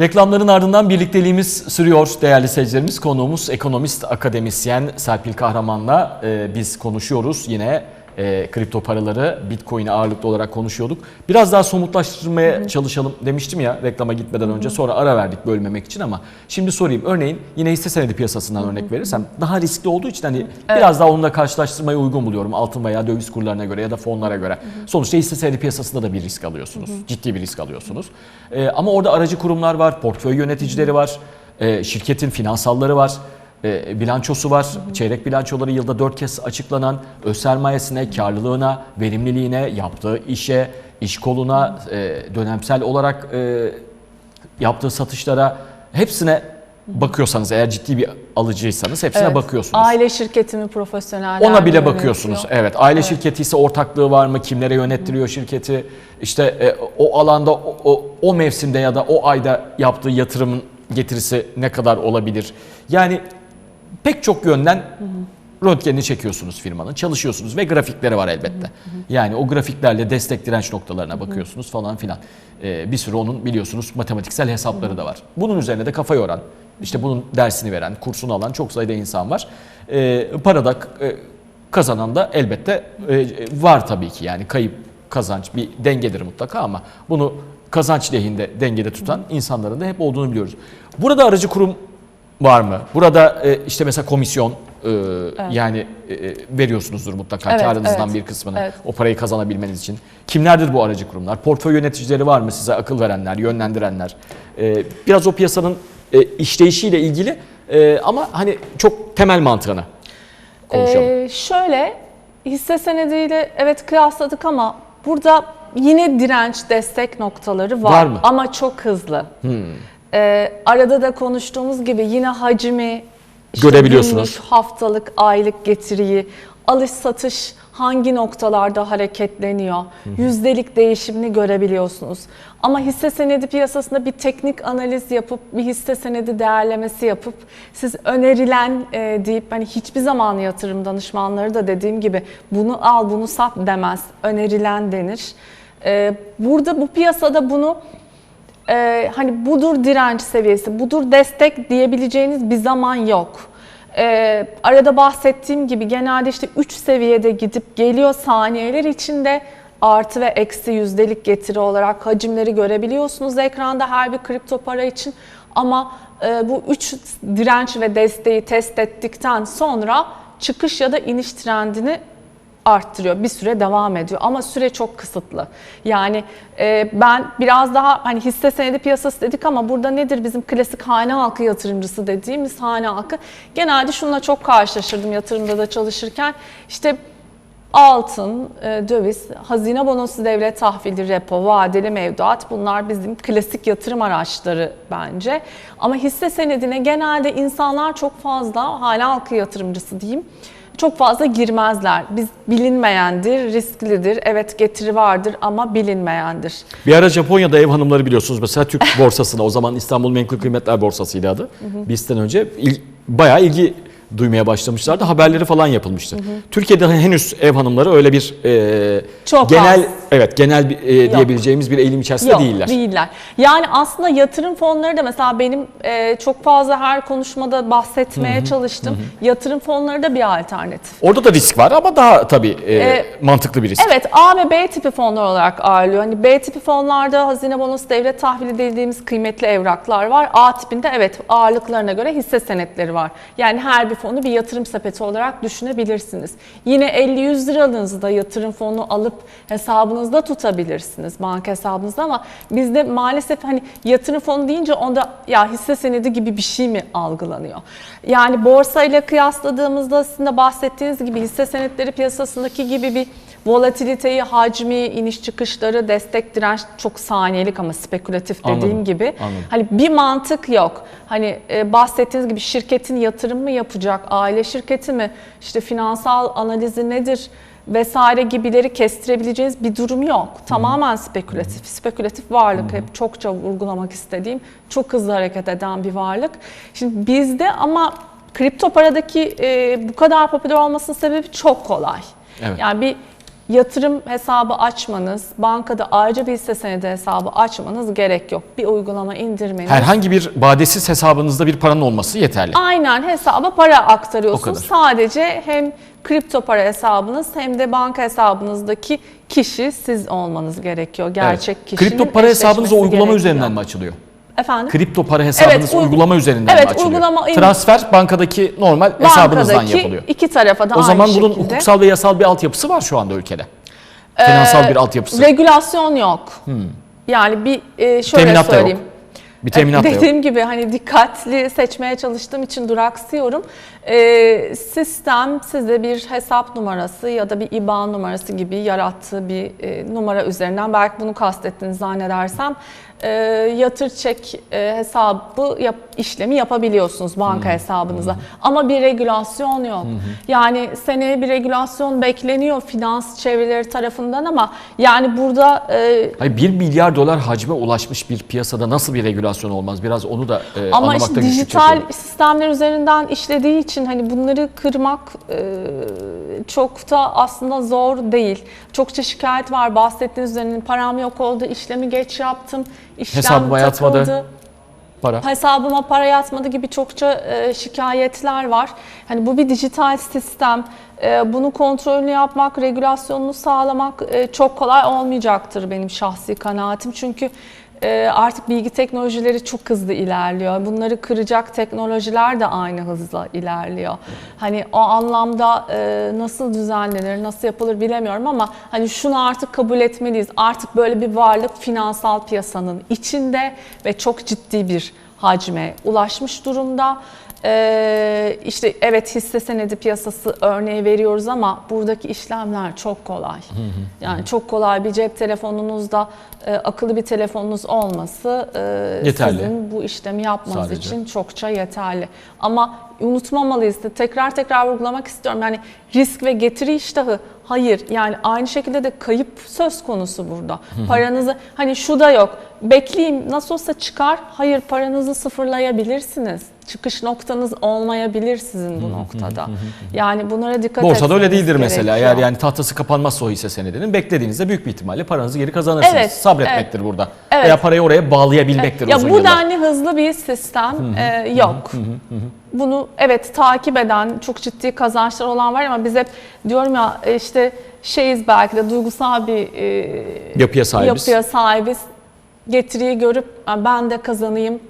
Reklamların ardından birlikteliğimiz sürüyor değerli seyircilerimiz. Konuğumuz ekonomist, akademisyen Serpil Kahraman'la e, biz konuşuyoruz. Yine e, kripto paraları, bitcoin'i ağırlıklı olarak konuşuyorduk. Biraz daha somutlaştırmaya çalışalım demiştim ya reklama gitmeden önce. Sonra ara verdik bölmemek için ama şimdi sorayım. Örneğin yine hisse senedi piyasasından örnek verirsem daha riskli olduğu için hani biraz daha onunla karşılaştırmayı uygun buluyorum. Altın veya döviz kurlarına göre ya da fonlara göre. Sonuçta hisse senedi piyasasında da bir risk alıyorsunuz. Ciddi bir risk alıyorsunuz. E, ama orada aracı kurumlar var, portföy yöneticileri var, e, şirketin finansalları var. E, bilançosu var. Çeyrek bilançoları yılda 4 kez açıklanan öz sermayesine, karlılığına, verimliliğine, yaptığı işe, iş koluna, e, dönemsel olarak e, yaptığı satışlara hepsine bakıyorsanız eğer ciddi bir alıcıysanız hepsine Evet. bakıyorsunuz. Aile şirketi mi profesyoneller Ona bile yönetiyor? bakıyorsunuz. Evet. Aile şirketi ise ortaklığı var mı? Kimlere yönettiriyor şirketi? İşte e, o alanda o, o, o mevsimde ya da o ayda yaptığı yatırımın getirisi ne kadar olabilir? Yani pek çok yönden röntgenini çekiyorsunuz firmanın. Çalışıyorsunuz ve grafikleri var elbette. Yani o grafiklerle destek direnç noktalarına bakıyorsunuz falan filan. E, bir sürü onun biliyorsunuz matematiksel hesapları da var. Bunun üzerine de kafa yoran, işte bunun dersini veren, kursunu alan çok sayıda insan var. E, parada e, kazanan da elbette e, var tabii ki yani kayıp kazanç bir dengedir mutlaka ama bunu kazanç lehinde dengede tutan insanların da hep olduğunu biliyoruz. Burada aracı kurum var mı? Burada e, işte mesela komisyon e, yani e, e, veriyorsunuzdur mutlaka Evet, karınızdan evet. bir kısmını Evet. o parayı kazanabilmeniz için. Kimlerdir bu aracı kurumlar? Portföy yöneticileri var mı size akıl verenler, yönlendirenler? E, biraz o piyasanın e, işleyişiyle ilgili e, ama hani çok temel mantığını konuşalım. Ee, şöyle hisse senediyle evet kıyasladık ama burada yine direnç destek noktaları var, Var mı? ama çok hızlı. Ee, arada da konuştuğumuz gibi yine hacmi işte Görebiliyorsunuz. günlük, haftalık, aylık getiriyi, alış satış hangi noktalarda hareketleniyor, yüzdelik değişimini görebiliyorsunuz. Ama hisse senedi piyasasında bir teknik analiz yapıp bir hisse senedi değerlemesi yapıp siz önerilen e, deyip hani hiçbir zaman yatırım danışmanları da dediğim gibi bunu al bunu sat demez. Önerilen denir. E, burada bu piyasada bunu e, hani budur direnç seviyesi, budur destek diyebileceğiniz bir zaman yok. E, arada bahsettiğim gibi genelde işte 3 seviyede gidip geliyor saniyeler içinde artı ve eksi yüzdelik getiri olarak hacimleri görebiliyorsunuz ekranda her bir kripto para için. Ama e, bu 3 direnç ve desteği test ettikten sonra çıkış ya da iniş trendini arttırıyor. Bir süre devam ediyor ama süre çok kısıtlı. Yani e, ben biraz daha hani hisse senedi piyasası dedik ama burada nedir bizim klasik hane halkı yatırımcısı dediğimiz hane halkı genelde şununla çok karşılaşırdım yatırımda da çalışırken. İşte altın, e, döviz, hazine bonosu devlet tahvili, repo, vadeli mevduat bunlar bizim klasik yatırım araçları bence. Ama hisse senedine genelde insanlar çok fazla hane halkı yatırımcısı diyeyim çok fazla girmezler. Biz bilinmeyendir, risklidir, evet getiri vardır ama bilinmeyendir. Bir ara Japonya'da ev hanımları biliyorsunuz mesela Türk borsasına o zaman İstanbul Menkul Kıymetler Borsası'ydı adı. Bizden önce il, bayağı ilgi duymaya başlamışlardı. Haberleri falan yapılmıştı. Türkiye'de henüz ev hanımları öyle bir e, Çok genel az. evet genel e, diyebileceğimiz bir eğilim içerisinde Yok, değiller. değiller. Yani aslında yatırım fonları da mesela benim e, çok fazla her konuşmada bahsetmeye çalıştım. Yatırım fonları da bir alternatif. Orada da risk var ama daha tabii e, E, mantıklı bir risk. Evet A ve B tipi fonlar olarak ağırlıyor. Hani B tipi fonlarda hazine bonosu devlet tahvili dediğimiz kıymetli evraklar var. A tipinde evet ağırlıklarına göre hisse senetleri var. Yani her bir fonu bir yatırım sepeti olarak düşünebilirsiniz. Yine 50-100 liranızı da yatırım fonu alıp hesabınızda tutabilirsiniz. Banka hesabınızda ama bizde maalesef hani yatırım fonu deyince onda ya hisse senedi gibi bir şey mi algılanıyor? Yani borsa ile kıyasladığımızda sizin de bahsettiğiniz gibi hisse senetleri piyasasındaki gibi bir volatiliteyi, hacmi, iniş çıkışları, destek direnç çok saniyelik ama spekülatif dediğim Anladım, gibi. anladım. Hani bir mantık yok. Hani e, bahsettiğiniz gibi şirketin yatırım mı yapacak, aile şirketi mi, işte finansal analizi nedir vesaire gibileri kestirebileceğiniz bir durum yok. Tamamen spekülatif. Spekülatif varlık hep çokça vurgulamak istediğim, çok hızlı hareket eden bir varlık. Şimdi bizde ama kripto paradaki e, bu kadar popüler olmasının sebebi çok kolay. Evet. Yani bir yatırım hesabı açmanız, bankada ayrıca bir hisse senedi hesabı açmanız gerek yok. Bir uygulama indirmeniz. Herhangi bir badesiz hesabınızda bir paranın olması yeterli. Aynen hesaba para O aktarıyorsunuz. Sadece hem kripto para hesabınız hem de banka hesabınızdaki kişi siz olmanız gerekiyor. Gerçek Evet. kişinin Kripto para hesabınız eşleşmesi uygulama gerekiyor. üzerinden mi açılıyor? Efendim? Kripto para hesabınız uygu- uygulama üzerinden evet, mi açılıyor? uygulama- Transfer bankadaki normal hesabınızdan Bankadaki yapılıyor. iki tarafa da O zaman bunun şekilde. hukuksal ve yasal bir altyapısı var şu anda ülkede. Finansal bir altyapısı. Regülasyon yok. Yani bir e, şöyle Teminat da yok. söyleyeyim. Bir teminat da yok. Dediğim gibi hani dikkatli seçmeye çalıştığım için duraksıyorum. Ee, sistem size bir hesap numarası ya da bir IBAN numarası gibi yarattığı bir e, numara üzerinden belki bunu kastettiğinizi zannedersem e, yatır çek e, hesabı yap, işlemi yapabiliyorsunuz banka hesabınıza. Ama bir regülasyon yok. Yani seneye bir regülasyon bekleniyor finans çevreleri tarafından ama yani burada e, Hayır 1 milyar dolar hacme ulaşmış bir piyasada nasıl bir regülasyon olmaz? Biraz onu da e, Ama anlamakta işte dijital çekiyorum. sistemler üzerinden işlediği için hani bunları kırmak e, çok da aslında zor değil. Çokça şikayet var bahsettiğiniz üzerine param yok oldu, işlemi geç yaptım, işlem Hesabıma takıldı. yatmadı. Para. Hesabıma para yatmadı gibi çokça e, şikayetler var. Hani bu bir dijital sistem. E, bunu kontrolünü yapmak, regülasyonunu sağlamak e, çok kolay olmayacaktır benim şahsi kanaatim. Çünkü artık bilgi teknolojileri çok hızlı ilerliyor. Bunları kıracak teknolojiler de aynı hızla ilerliyor. Hani o anlamda e, nasıl düzenlenir, nasıl yapılır bilemiyorum ama hani şunu artık kabul etmeliyiz. Artık böyle bir varlık finansal piyasanın içinde ve çok ciddi bir hacme ulaşmış durumda. Ee, işte evet hisse senedi piyasası örneği veriyoruz ama buradaki işlemler çok kolay. Yani çok kolay bir cep telefonunuzda e, akıllı bir telefonunuz olması e, Yeterli. sizin bu işlemi yapmanız Sadece. için çokça yeterli. Ama unutmamalıyız. Tekrar tekrar vurgulamak istiyorum. Yani risk ve getiri iştahı hayır. Yani aynı şekilde de kayıp söz konusu burada. Paranızı hani şu da yok. Bekleyeyim nasıl olsa çıkar. Hayır paranızı sıfırlayabilirsiniz. Çıkış noktanız olmayabilir sizin bu noktada. Yani bunlara dikkat Borsada öyle değildir mesela. gerekiyor. Eğer yani tahtası kapanmazsa o hisse senedinin beklediğinizde büyük bir ihtimalle paranızı geri kazanırsınız. Evet, Sabretmektir burada. Evet. Veya parayı oraya bağlayabilmektir Ya uzun bu denli hızlı bir sistem e, yok. Bunu evet takip eden çok ciddi kazançlar olan var ama biz hep diyorum ya e, işte şeyiz belki de duygusal bir e, Yapıya sahibiz. yapıya sahibiz. Getiriyi görüp "Ha, ben de kazanayım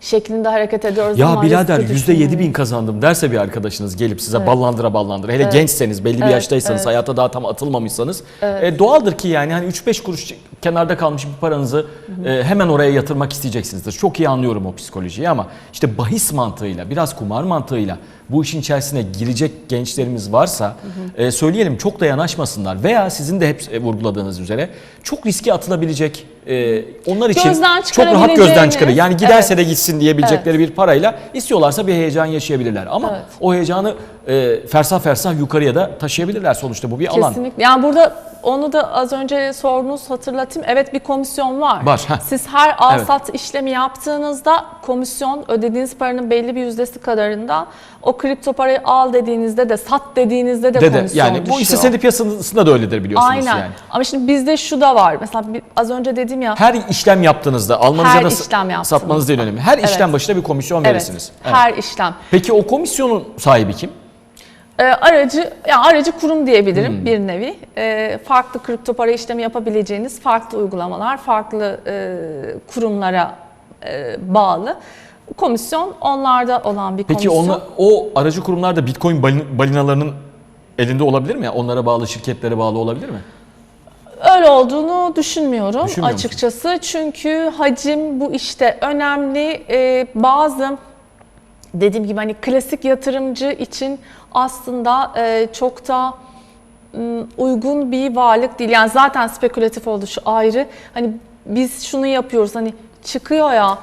şeklinde hareket ediyoruz Ya birader riski yüzde yedi bin düşünmeyin. kazandım derse bir arkadaşınız gelip size ballandıra ballandıra. Hele gençseniz belli bir Evet, yaştaysanız evet. hayata daha tam atılmamışsanız e, doğaldır ki yani hani 3-5 kuruş kenarda kalmış bir paranızı e, hemen oraya yatırmak isteyeceksinizdir. Çok iyi anlıyorum o psikolojiyi ama işte bahis mantığıyla biraz kumar mantığıyla bu işin içerisine girecek gençlerimiz varsa e, söyleyelim çok da yanaşmasınlar veya sizin de hep e, vurguladığınız üzere çok riske atılabilecek e, onlar için Gözden çok rahat gözden çıkarır. Yani giderse evet. de gitsin diyebilecekleri bir parayla istiyorlarsa bir heyecan yaşayabilirler. Ama Evet. o heyecanı e, fersah fersah yukarıya da taşıyabilirler sonuçta bu bir alan. Kesinlikle. Yani burada onu da az önce sorunuz hatırlatayım. Evet bir komisyon var. Var, heh. Siz her al sat işlemi yaptığınızda komisyon ödediğiniz paranın belli bir yüzdesi kadarından o kripto parayı al dediğinizde de sat dediğinizde de, Dede, komisyon yani bu hisse düşüyor. senedi piyasasında da öyledir biliyorsunuz Aynen. yani. Ama şimdi bizde şu da var. Mesela az önce dedim ya. Her işlem yaptığınızda almanız ya da işlem satmanız değil önemli. Her Evet. işlem başına bir komisyon evet, verirsiniz. Evet. her işlem. Peki o komisyonun sahibi kim? Ee, aracı, yani aracı kurum diyebilirim Hmm. bir nevi. Ee, farklı kripto para işlemi yapabileceğiniz farklı uygulamalar, farklı e, kurumlara e, bağlı. Komisyon onlarda olan bir Peki komisyon. onu, o aracı kurumlar da Bitcoin balin- balinalarının elinde olabilir mi? Onlara bağlı şirketlere bağlı olabilir mi? Öyle olduğunu düşünmüyorum Düşünmüyor musun? açıkçası. Çünkü hacim bu işte önemli. Ee, bazı dediğim gibi hani klasik yatırımcı için aslında e, çok da uygun bir varlık değil. Yani zaten spekülatif oldu şu ayrı. Hani biz şunu yapıyoruz hani çıkıyor ya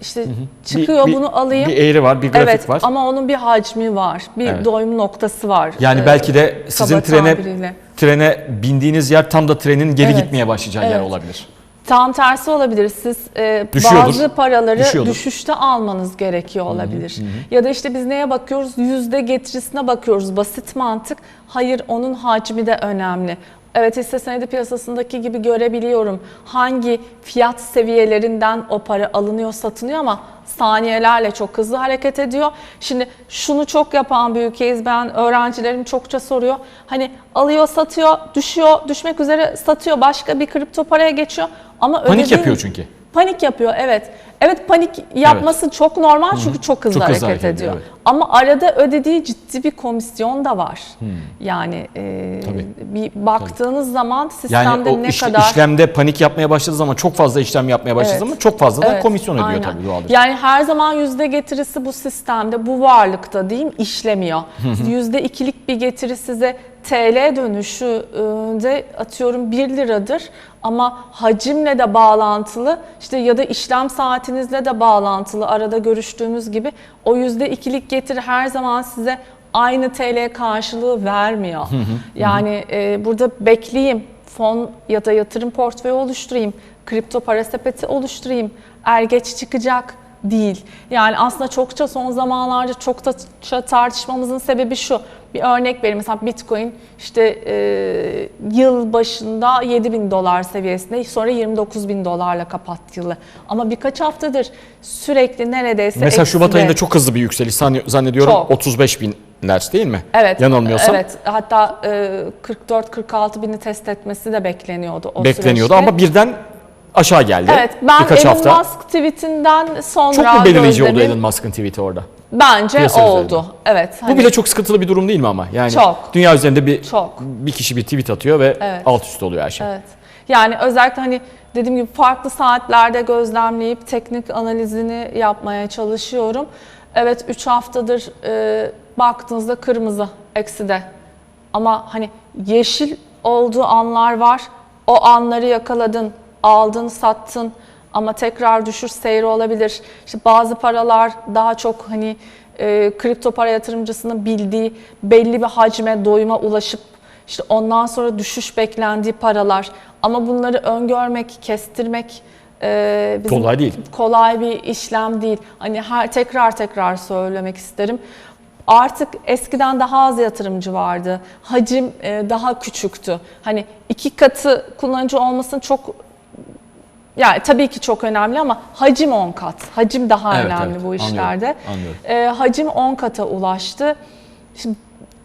işte çıkıyor Bir- bir- bunu alayım. Bir eğri var, bir grafik evet var. ama onun bir hacmi var. Bir Evet. doyum noktası var. Yani Ee, belki de sizin trene tabiriyle. trene bindiğiniz yer tam da trenin geri Evet, gitmeye başlayacağı yer evet. olabilir. Tam tersi olabilir. Siz e, Düşüyordur. bazı paraları Düşüyordur. düşüşte almanız gerekiyor olabilir. Ya da işte biz neye bakıyoruz? Yüzde getirisine bakıyoruz. Basit mantık. Hayır onun hacmi de önemli. Evet hisse senedi piyasasındaki gibi görebiliyorum. Hangi fiyat seviyelerinden o para alınıyor, satılıyor ama saniyelerle çok hızlı hareket ediyor. Şimdi şunu çok yapan bir ülkeyiz. Ben öğrencilerim çokça soruyor. Hani alıyor, satıyor, düşüyor, düşmek üzere satıyor. Başka bir kripto paraya geçiyor. Ama Panik ödediğin- yapıyor çünkü. Panik yapıyor evet. Evet panik yapması çok normal çünkü çok hızlı Çok hızlı hareket, hareket ediyor. evet. Ama arada ödediği ciddi bir komisyon da var. Yani e, Tabii. bir baktığınız zaman sistemde Yani o ne iş- kadar işlemde panik yapmaya başladığı zaman çok fazla işlem yapmaya başladığı Evet. zaman çok fazla da Evet, komisyon ödüyor aynen. tabii doğaldır. Yani her zaman yüzde getirisi bu sistemde, bu varlıkta diyeyim işlemiyor. Yüzde ikilik bir getiri size TL dönüşü de atıyorum 1 liradır ama hacimle de bağlantılı işte ya da işlem saatinizle de bağlantılı arada görüştüğümüz gibi o yüzde ikilik getiri her zaman size aynı TL karşılığı vermiyor. Yani e, burada bekleyeyim fon ya da yatırım portföyü oluşturayım, kripto para sepeti oluşturayım, er geç çıkacak değil. Yani aslında çokça son zamanlarda çokça tartışmamızın sebebi şu. Bir örnek vereyim mesela Bitcoin işte e, yıl başında 7 bin dolar seviyesinde sonra 29 bin dolarla kapattı yılı. Ama birkaç haftadır sürekli neredeyse Mesela Şubat ekside. ayında çok hızlı bir yükseliş zann- zannediyorum. Çok. 35 binler değil mi? Evet. Yanılmıyorsam. Evet. Hatta e, 44-46 bini test etmesi de bekleniyordu o Bekleniyordu süreçte. ama birden aşağı geldi. Evet, ben Birkaç Elon hafta. Musk tweetinden sonra Çok mu belirleyici oldu gözlemim- Elon Musk'ın tweeti orada? Bence Piyasa oldu. üzerinde. Evet. Bu hani bile çok sıkıntılı bir durum değil mi ama? Yani Çok. dünya üzerinde bir Çok. bir kişi bir tweet atıyor ve Evet. alt üst oluyor her şey. Evet. Yani özellikle hani dediğim gibi farklı saatlerde gözlemleyip teknik analizini yapmaya çalışıyorum. Evet 3 haftadır e, baktığınızda kırmızı, ekside. Ama hani yeşil olduğu anlar var. O anları yakaladın, aldın, sattın ama tekrar düşüş seyri olabilir. İşte bazı paralar daha çok hani e, kripto para yatırımcısının bildiği belli bir hacme, doyuma ulaşıp işte ondan sonra düşüş beklendiği paralar. Ama bunları öngörmek, kestirmek e, bizim Kolay değil. kolay bir işlem değil. Hani her tekrar tekrar söylemek isterim. Artık eskiden daha az yatırımcı vardı. Hacim e, daha küçüktü. Hani iki katı kullanıcı olmasının çok yani tabii ki çok önemli ama hacim 10 kat. Hacim daha Evet, önemli evet. bu Anlıyorum, işlerde. anlıyorum. E, hacim 10 kata ulaştı. Şimdi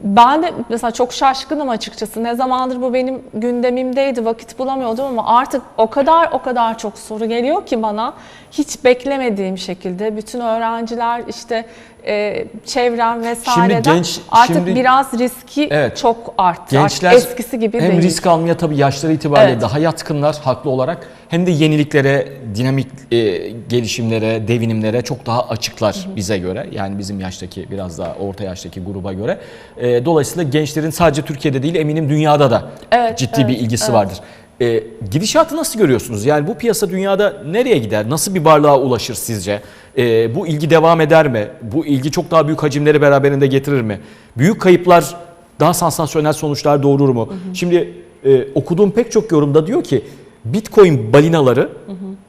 ben de mesela çok şaşkınım açıkçası. Ne zamandır bu benim gündemimdeydi, vakit bulamıyordum ama artık o kadar o kadar çok soru geliyor ki bana hiç beklemediğim şekilde bütün öğrenciler işte e, çevrem vesaireden genç- artık şimdi- biraz riski Evet. çok arttı. Gençler artık eskisi gibi hem değil. risk almaya tabii yaşları itibariyle Evet. daha yatkınlar haklı olarak hem de yeniliklere, dinamik e, gelişimlere, devinimlere çok daha açıklar bize göre. Yani bizim yaştaki biraz daha orta yaştaki gruba göre. E, dolayısıyla gençlerin sadece Türkiye'de değil eminim dünyada da Evet, ciddi bir evet, ilgisi evet. vardır. E, gidişatı nasıl görüyorsunuz? Yani bu piyasa dünyada nereye gider? Nasıl bir varlığa ulaşır sizce? E, bu ilgi devam eder mi? Bu ilgi çok daha büyük hacimleri beraberinde getirir mi? Büyük kayıplar daha sansasyonel sonuçlar doğurur mu? Şimdi e, okuduğum pek çok yorumda diyor ki Bitcoin balinaları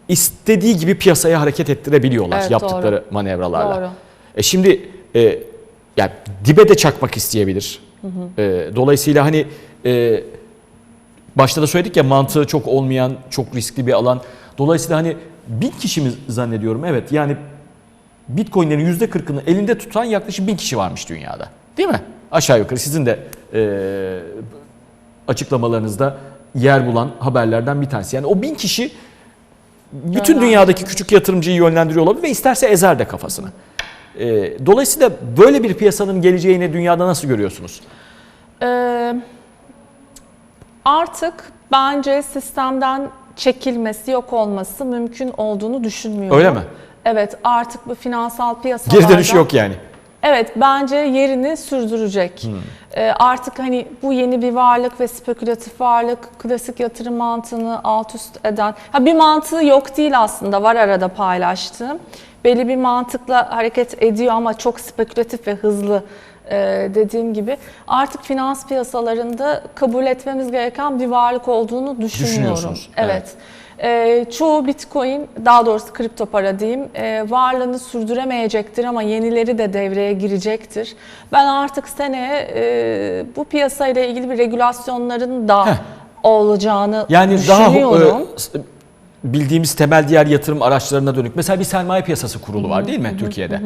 istediği gibi piyasaya hareket ettirebiliyorlar Evet, yaptıkları manevralarla. Doğru. E şimdi e, yani dibe de çakmak isteyebilir. E, dolayısıyla hani e, başta da söyledik ya mantığı çok olmayan, çok riskli bir alan. Dolayısıyla hani bin kişi mi zannediyorum? Evet yani Bitcoin'lerin yüzde kırkını elinde tutan yaklaşık bin kişi varmış dünyada. Değil mi? Aşağı yukarı sizin de e, açıklamalarınızda yer bulan haberlerden bir tanesi. Yani o bin kişi bütün dünyadaki küçük yatırımcıyı yönlendiriyor olabilir ve isterse ezer de kafasını. E, dolayısıyla böyle bir piyasanın geleceğini dünyada nasıl görüyorsunuz? Ee, artık bence sistemden çekilmesi, yok olması mümkün olduğunu düşünmüyorum. Öyle mi? Evet, artık bu finansal piyasalarda... Geri dönüş yok yani. Evet, bence yerini sürdürecek. Hmm. Ee, artık hani bu yeni bir varlık ve spekülatif varlık, klasik yatırım mantığını alt üst eden... Ha bir mantığı yok değil aslında, var arada paylaştığım. Belli bir mantıkla hareket ediyor ama çok spekülatif ve hızlı ee, dediğim gibi artık finans piyasalarında kabul etmemiz gereken bir varlık olduğunu düşünüyorum. Evet. evet. E, çoğu Bitcoin, daha doğrusu kripto para diyeyim, e, varlığını sürdüremeyecektir ama yenileri de devreye girecektir. Ben artık seneye e, bu piyasayla ilgili bir regülasyonların da Heh. olacağını Yani daha düşünüyorum. e, s- bildiğimiz temel diğer yatırım araçlarına dönük. Mesela bir sermaye piyasası kurulu var değil mi Türkiye'de?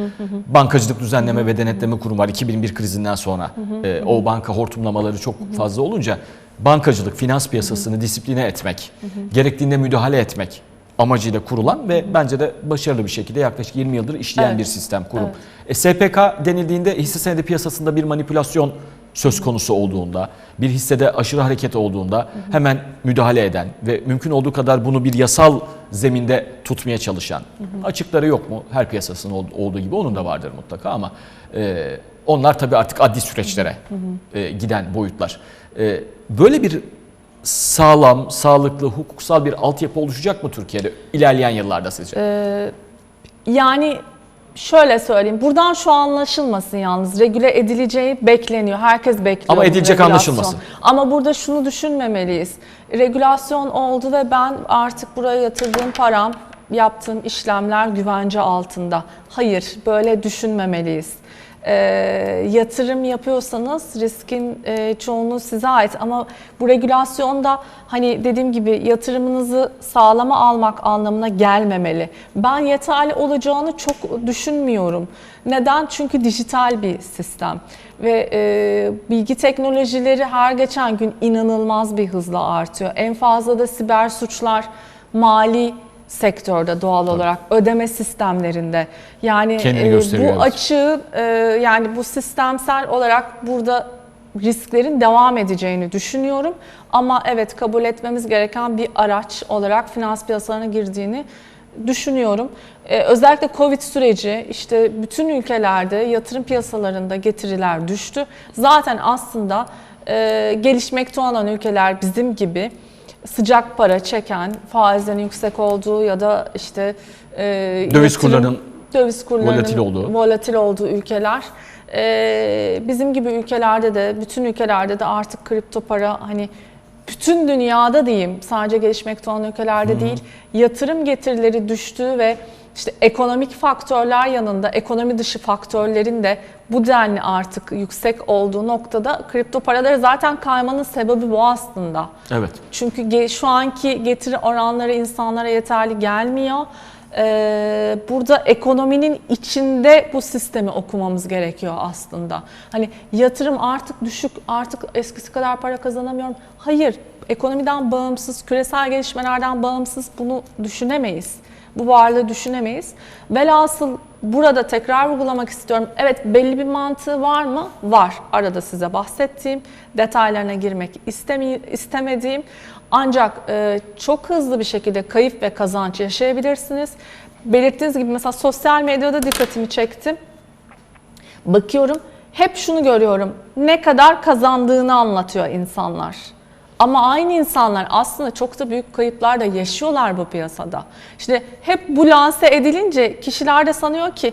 Bankacılık Düzenleme ve Denetleme Kurumu var 2001 krizinden sonra. e, o banka hortumlamaları çok fazla olunca bankacılık, finans piyasasını disipline etmek, gerektiğinde müdahale etmek amacıyla kurulan ve bence de başarılı bir şekilde yaklaşık 20 yıldır işleyen Evet. bir sistem kurum. E, SPK denildiğinde hisse senedi piyasasında bir manipülasyon söz konusu olduğunda, bir hissede aşırı hareket olduğunda hemen müdahale eden ve mümkün olduğu kadar bunu bir yasal zeminde tutmaya çalışan. Açıkları yok mu? Her piyasasının ol- olduğu gibi onun da vardır mutlaka ama e, onlar tabii artık adli süreçlere e, giden boyutlar. E, böyle bir sağlam, sağlıklı, hukuksal bir altyapı oluşacak mı Türkiye'de ilerleyen yıllarda sizce? Yani şöyle söyleyeyim. Buradan şu anlaşılmasın yalnız. Regüle edileceği bekleniyor. Herkes bekliyor. Ama edilecek regülasyon. anlaşılmasın. Ama burada şunu düşünmemeliyiz. Regülasyon oldu ve ben artık buraya yatırdığım param, yaptığım işlemler güvence altında. Hayır, böyle düşünmemeliyiz. Ee, yatırım yapıyorsanız riskin e, çoğunluğu size ait ama bu regülasyonda hani dediğim gibi yatırımınızı sağlama almak anlamına gelmemeli. Ben yeterli olacağını çok düşünmüyorum. Neden? Çünkü dijital bir sistem ve e, bilgi teknolojileri her geçen gün inanılmaz bir hızla artıyor. En fazla da siber suçlar mali sektörde doğal olarak ödeme sistemlerinde yani e, bu açığı e, yani bu sistemsel olarak burada risklerin devam edeceğini düşünüyorum. Ama evet kabul etmemiz gereken bir araç olarak finans piyasalarına girdiğini düşünüyorum. E, özellikle Covid süreci işte bütün ülkelerde yatırım piyasalarında getiriler düştü. Zaten aslında e, gelişmekte olan ülkeler bizim gibi sıcak para çeken, faizlerin yüksek olduğu ya da işte e, Döviz yatırım- kurlarının döviz kurlarının volatil olduğu. volatil olduğu ülkeler. Ee, bizim gibi ülkelerde de, bütün ülkelerde de artık kripto para hani bütün dünyada diyeyim, sadece gelişmekte olan ülkelerde değil, yatırım getirileri düştüğü ve işte ekonomik faktörler yanında ekonomi dışı faktörlerin de bu denli artık yüksek olduğu noktada kripto paraları zaten kaymanın sebebi bu aslında. Evet. Çünkü şu anki getiri oranları insanlara yeterli gelmiyor. Ee, burada ekonominin içinde bu sistemi okumamız gerekiyor aslında. Hani yatırım artık düşük, artık eskisi kadar para kazanamıyorum. Hayır, ekonomiden bağımsız, küresel gelişmelerden bağımsız bunu düşünemeyiz. Bu varlığı düşünemeyiz. Velhasıl burada tekrar vurgulamak istiyorum. Evet belli bir mantığı var mı? Var. Arada size bahsettiğim, detaylarına girmek istemediğim. Ancak e, çok hızlı bir şekilde kayıp ve kazanç yaşayabilirsiniz. Belirttiğiniz gibi mesela sosyal medyada dikkatimi çekti. Bakıyorum hep şunu görüyorum. Ne kadar kazandığını anlatıyor insanlar. Ama aynı insanlar aslında çok da büyük kayıplar da yaşıyorlar bu piyasada. İşte hep bu lanse edilince kişiler de sanıyor ki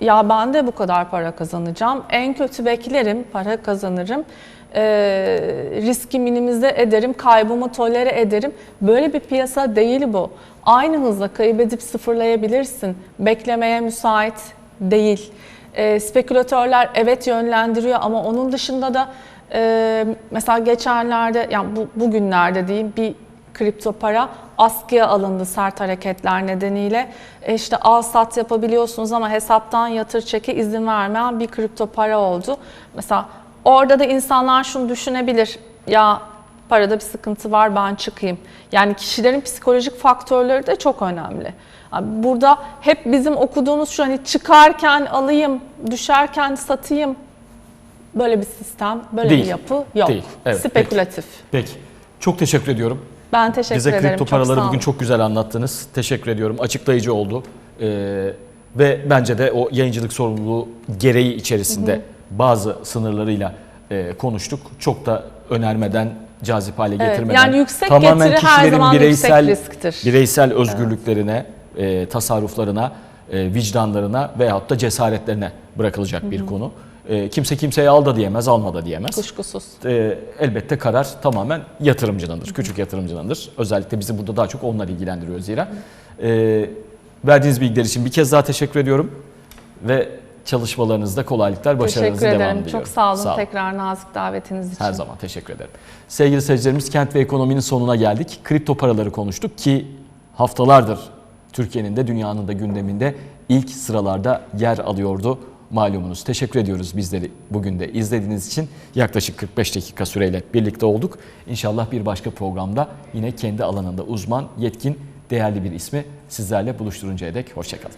ya ben de bu kadar para kazanacağım. En kötü beklerim, para kazanırım. Ee, riski minimize ederim, kaybımı tolere ederim. Böyle bir piyasa değil bu. Aynı hızla kaybedip sıfırlayabilirsin. Beklemeye müsait değil. E, spekülatörler evet yönlendiriyor ama onun dışında da e, mesela geçenlerde yani bu, bugünlerde diyeyim bir kripto para askıya alındı sert hareketler nedeniyle. E işte al sat yapabiliyorsunuz ama hesaptan yatır çeke izin vermeyen bir kripto para oldu. Mesela orada da insanlar şunu düşünebilir. Ya parada bir sıkıntı var ben çıkayım. Yani kişilerin psikolojik faktörleri de çok önemli. Burada hep bizim okuduğumuz şu hani çıkarken alayım, düşerken satayım. Böyle bir sistem, böyle Değil. bir yapı yok. Değil. Evet, Spekülatif. Peki. Çok teşekkür ediyorum. Ben teşekkür Bize ederim. kripto çok paraları bugün çok güzel anlattınız. Teşekkür ediyorum. Açıklayıcı oldu. Ee, ve bence de o yayıncılık sorumluluğu gereği içerisinde bazı sınırlarıyla e, konuştuk. Çok da önermeden, cazip hale Evet, getirmeden. yani yüksek tamamen getiri her zaman bireysel, yüksek risktir. bireysel özgürlüklerine, e, tasarruflarına, e, vicdanlarına veyahut da cesaretlerine bırakılacak bir konu. E, kimse kimseye al da diyemez, alma da diyemez. Kuşkusuz. E, elbette karar tamamen yatırımcınındır, küçük yatırımcınındır. Özellikle bizi burada daha çok onlar ilgilendiriyor zira. E, verdiğiniz bilgiler için bir kez daha teşekkür ediyorum ve çalışmalarınızda kolaylıklar, başarınızın Teşekkür devamını ederim. diliyorum. Çok sağ olun, Sağ olun. tekrar nazik davetiniz için. Her zaman teşekkür ederim. Sevgili seyircilerimiz kent ve ekonominin sonuna geldik. Kripto paraları konuştuk ki haftalardır Türkiye'nin de dünyanın da gündeminde ilk sıralarda yer alıyordu malumunuz. Teşekkür ediyoruz bizleri bugün de izlediğiniz için. Yaklaşık 45 dakika süreyle birlikte olduk. İnşallah bir başka programda yine kendi alanında uzman, yetkin, değerli bir ismi sizlerle buluşturuncaya dek hoşçakalın.